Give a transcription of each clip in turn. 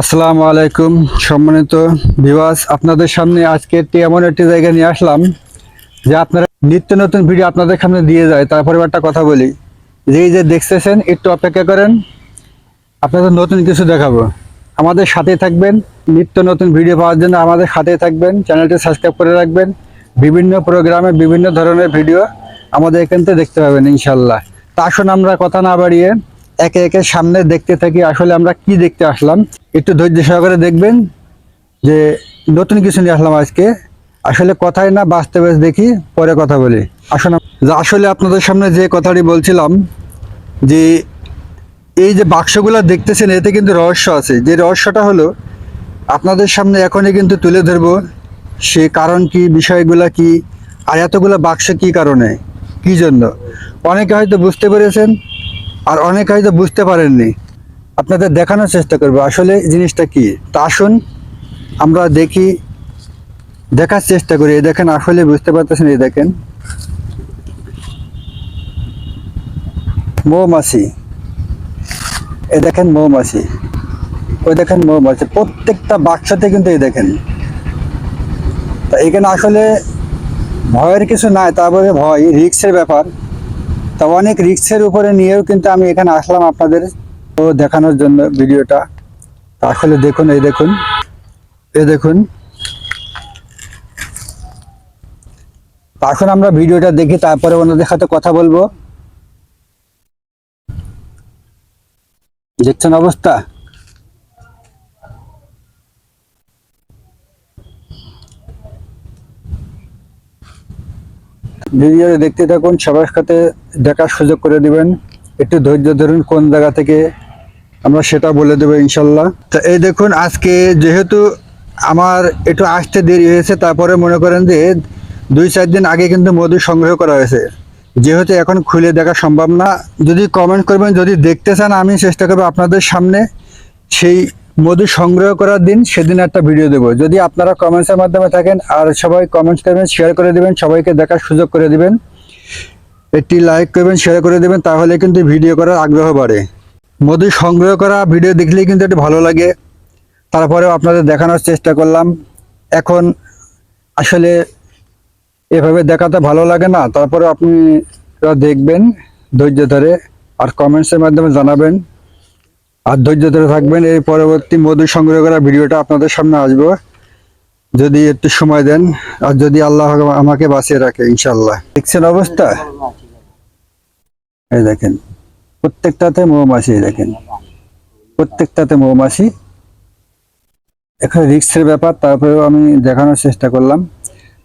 আসসালামু আলাইকুম সম্মানিত ভিউয়ার্স, আপনাদের সামনে আজকে একটি এমন একটি জায়গা নিয়ে আসলাম, যে আপনারা নিত্য নতুন ভিডিও আপনাদের সামনে দিয়ে যায়। তারপরে একটা কথা বলি, যে যে দেখতেছেন, একটু অপেক্ষা করেন, আপনাদের নতুন কিছু দেখাবো। আমাদের সাথে থাকবেন, নিত্য নতুন ভিডিও পাওয়ার জন্য আমাদের সাথে থাকবেন, চ্যানেলটি সাবস্ক্রাইব করে রাখবেন, বিভিন্ন প্রোগ্রামে বিভিন্ন ধরনের ভিডিও আমাদের এখান থেকে দেখতে পাবেন ইনশাল্লাহ তা আসুন আমরা কথা না বাড়িয়ে একে একে সামনে দেখতে থাকি, আসলে আমরা কি দেখতে আসলাম? একটু ধৈর্য সহকারে দেখবেন যে নতুন কিছু নিয়ে আসলাম আজকে। আসলে কথাই না, বাস্তবে দেখি, পরে কথা বলি। আসুন, যে আসলে আপনাদের সামনে যে কথাটি বলছিলাম, যে এই যে বাক্সগুলো দেখতেছেন, এতে কিন্তু রহস্য আছে। যে রহস্যটা হলো, আপনাদের সামনে এখনই কিন্তু তুলে ধরবো সে কারণ কি, বিষয়গুলো কি, আর এতগুলো বাক্স কি কারণে, কি জন্য? অনেকে হয়তো বুঝতে পেরেছেন আর অনেকে হয়তো বুঝতে পারেননি। আপনাদের দেখানোর চেষ্টা করব। আসলে জিনিসটা কি? তা আসুন, আমরা দেখি, দেখার চেষ্টা করি। দেখেন, আসলে বুঝতে পারতেছেন, এই দেখেন। মৌমাছি। এই দেখেন মৌমাছি। ওই দেখেন মৌমাছি। প্রত্যেকটা বাক্সাতে কিন্তু এই দেখেন। তা এখানে আসলে ভয়ের কিছু নাই তারপরে ভয় রিক্সের ব্যাপার। তা অনেক রিক্সের উপরে নিয়েও কিন্তু আমি এখানে আসলাম আপনাদের তো দেখানোর জন্য ভিডিওটা। আসলে দেখুন, এই দেখুন এ দেখুন। এখন আমরা ভিডিওটা দেখি, তারপরে ওনাদের সাথে কথা বলব। দেখছেন অবস্থা? ভিডিও দেখতে থাকুন সবার সাথে দেখার সুযোগ করে দিবেন। একটু ধৈর্য ধরুন, কোন জায়গা থেকে আমরা সেটা বলে দেবো ইনশাল্লাহ। তা এই দেখুন, আজকে যেহেতু আমার একটু আসতে দেরি হয়েছে, তারপরে মনে করেন যে দুই চার দিন আগে কিন্তু মধু সংগ্রহ করা হয়েছে। যেহেতু এখন খুলে দেখা সম্ভব না, যদি কমেন্ট করবেন, যদি দেখতে চান, আমি চেষ্টা করব আপনাদের সামনে সেই মধু সংগ্রহ করার দিন সেদিন একটা ভিডিও দেবো। যদি আপনারা কমেন্টসের মাধ্যমে থাকেন, আর সবাই কমেন্টস করবেন শেয়ার করে দেবেন, সবাইকে দেখার সুযোগ করে দেবেন, একটি লাইক করবেন শেয়ার করে দেবেন, তাহলে কিন্তু ভিডিও করার আগ্রহ বাড়ে। মধু সংগ্রহ করা ভিডিও দেখলেই কিন্তু একটু ভালো লাগে। তারপরেও আপনাদের দেখানোর চেষ্টা করলাম। এখন আসলে এভাবে দেখাতে ভালো লাগে না। তারপরে আপনি দেখবেন ধৈর্য ধরে, আর কমেন্টসের মাধ্যমে জানাবেন। আর ধৈর্য ধরে থাকবেন। এই পরবর্তী মধু সংগ্রহ করা ভিডিওটা আপনাদের সামনে আসব। যদি একটু সময় দেন, আর যদি আল্লাহ আমাকে বাঁচিয়ে রাখে ইনশাল্লাহ দেখছেন অবস্থা? এই দেখেন, প্রত্যেকটাতে মৌমাছি দেখেন। প্রত্যেকটাতে মৌমাছি। এখানে রিক্সের ব্যাপার, তারপরেও আমি দেখানোর চেষ্টা করলাম।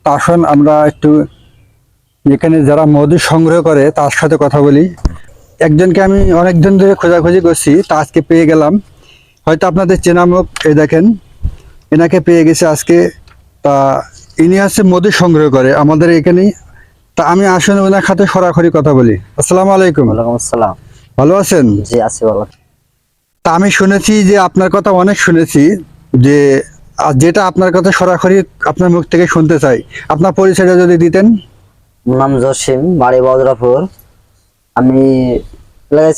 তা আসুন, আমরা একটু এখানে যারা মধু সংগ্রহ করে, তার সাথে কথা বলি। একজনকে আমি অনেক দিন ধরে খোঁজাখুঁজি করছি তা আজকে পেয়ে গেলাম। হয়তো আপনাদের চেনা মুখ এই দেখেন এনাকে পেয়ে গেছে আজকে। তা ইনি হচ্ছে মধু সংগ্রহ করে আমাদের এখানেই। তা আমি আসলে ওনার সাথে সরাসরি কথা বলি। আসসালামু আলাইকুম। ওয়ালাইকুম আসসালাম। ভালো আছেন? জি আছি ভালো। তা আমি শুনেছি যে আপনার কথা অনেক শুনেছি যে আর যেটা আপনার কথা সরাসরি আপনার মুখ থেকে শুনতে চাই। আপনার পরিচয়টা যদি দিতেন। নাম জসিম বাড়ি বদরাপুর। আমি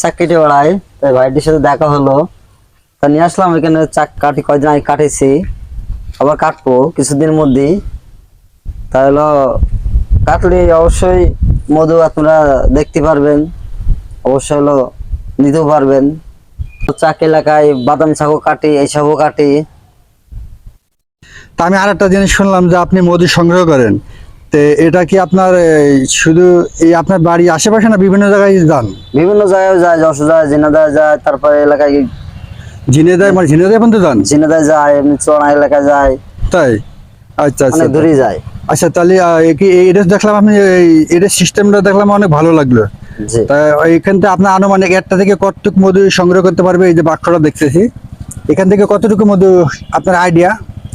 চাকরিতে বেড়াই। তাই ভাইটির সাথে দেখা হলো। তা নিয়ে আসলাম এখানে চাক কাটি কয়দিন আগে কাটেছি। আবার কাটবো, কিছুদিন মধ্যেই। তা হলো, কাটলে অবশ্যই মধু আপনারা দেখতে পারবেন। অবশ্যই হলো নিতেও পারবেন। চাক এলাকায় বাদাম চাকও কাটি এইসবও কাটি। তা আমি আর একটা জিনিস শুনলাম যে আপনি মধু সংগ্রহ করেন। তো এটা কি আপনার শুধু এই আপনার বাড়ি আশেপাশে না বিভিন্ন জায়গায় যান? বিভিন্ন জায়গায় যায় যশোর যায় জিনাদায় যায় তারপরে এলাকায় ঝিনেদায় মানে ঝিনেদায় পর্যন্ত যান? জিনাদায় যায় এমনি চড়া এলাকায় যায়। তাই? আচ্ছা আচ্ছা। দূরে যায়। আচ্ছা তাহলে কি এটা দেখলাম আপনি এই এটা সিস্টেমটা দেখলাম অনেক ভালো লাগল। তা এখান থেকে আপনার আনুমানিক একটা থেকে কতটুকু মধু সংগ্রহ করতে পারবে? এই যে বাক্সটা দেখতেছি। এখান থেকে কতটুকু মধু আপনার আইডিয়া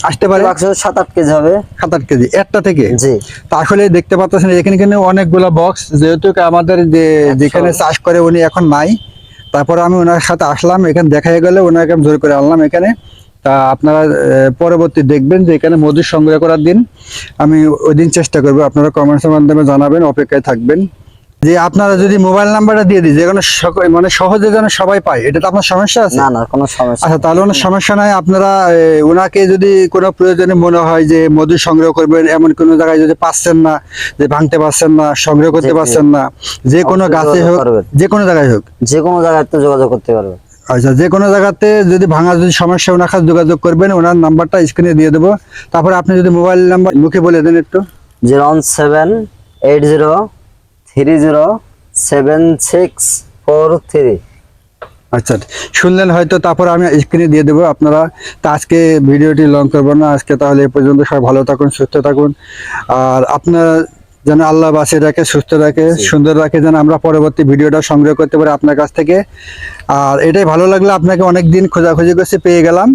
আসতে পারে? সাত আট কেজি হবে। সাত আট কেজি একটা থেকে? জি। আসলে দেখতে পাচ্ছেন এখানে কিন্তু অনেকগুলো বক্স যেহেতু আমাদের যে যেখানে চাষ করে উনি এখন নাই তারপরে আমি ওনার সাথে আসলাম এখানে দেখা গেলে ওনাকে আমি জোর করে আনলাম এখানে। তা আপনারা পরবর্তী দেখবেন যে এখানে মধু সংগ্রহ করার দিন আমি ওই দিন চেষ্টা করব আপনারা কমেন্টসের মাধ্যমে জানাবেন অপেক্ষায় থাকবেন। যে আপনারা যদি মোবাইল নাম্বারটা দিয়ে দিই যে কোনো মানে সহজে যেন সবাই পায় এটা তো আপনার সমস্যা আছে? না না কোনো সমস্যা আচ্ছা তাহলে কোনো সমস্যা নাই আপনারা ওনাকে যদি কোনো প্রয়োজনে মনে হয় যে মধু সংগ্রহ করবেন এমন কোনো জায়গায় যদি পাচ্ছেন না যে ভাঙতে পারছেন না সংগ্রহ করতে। পারছেন না যে কোনো গাছে হোক যে কোনো জায়গায় হোক। যে কোনো জায়গায় তো যোগাযোগ করতে পারবে আচ্ছা যে কোনো জায়গাতে যদি ভাঙা যদি সমস্যা ওনার কাছে যোগাযোগ করবেন ওনার নাম্বারটা স্ক্রিনে দিয়ে দেবো। তারপরে আপনি যদি মোবাইল নাম্বার মুখে বলে দেন একটু। Zero one seven eight zero three zero seven six four three আচ্ছা শুনলেন হয়তো তারপর আমি স্ক্রিনে দিয়ে দেবো আপনারা। তো আজকে ভিডিওটি লং করব না। আজকে তাহলে এ পর্যন্ত সবাই ভালো থাকুন সুস্থ থাকুন। আর আপনার যেন আল্লাহ বাসে রাখে সুস্থ রাখে সুন্দর রাখে যেন আমরা পরবর্তী ভিডিওটা সংগ্রহ করতে পারি আপনার কাছ থেকে। আর এটাই ভালো লাগল আপনাকে অনেক দিন খোঁজাখুঁজি করছে পেয়ে গেলাম।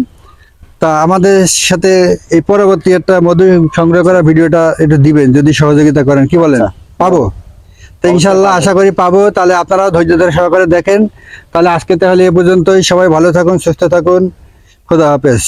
তা আমাদের সাথে এই পরবর্তী একটা মধু সংগ্রহ করা ভিডিওটা একটু দিবেন যদি সহযোগিতা করেন। কি বলেন? আচ্ছা। পাবো? তো ইনশাল্লাহ আশা করি পাবো। তাহলে আপনারা ধৈর্য ধরে সহকারে দেখেন। তাহলে আজকে তাহলে এ পর্যন্তই। সবাই ভালো থাকুন সুস্থ থাকুন। খোদা হাফেজ।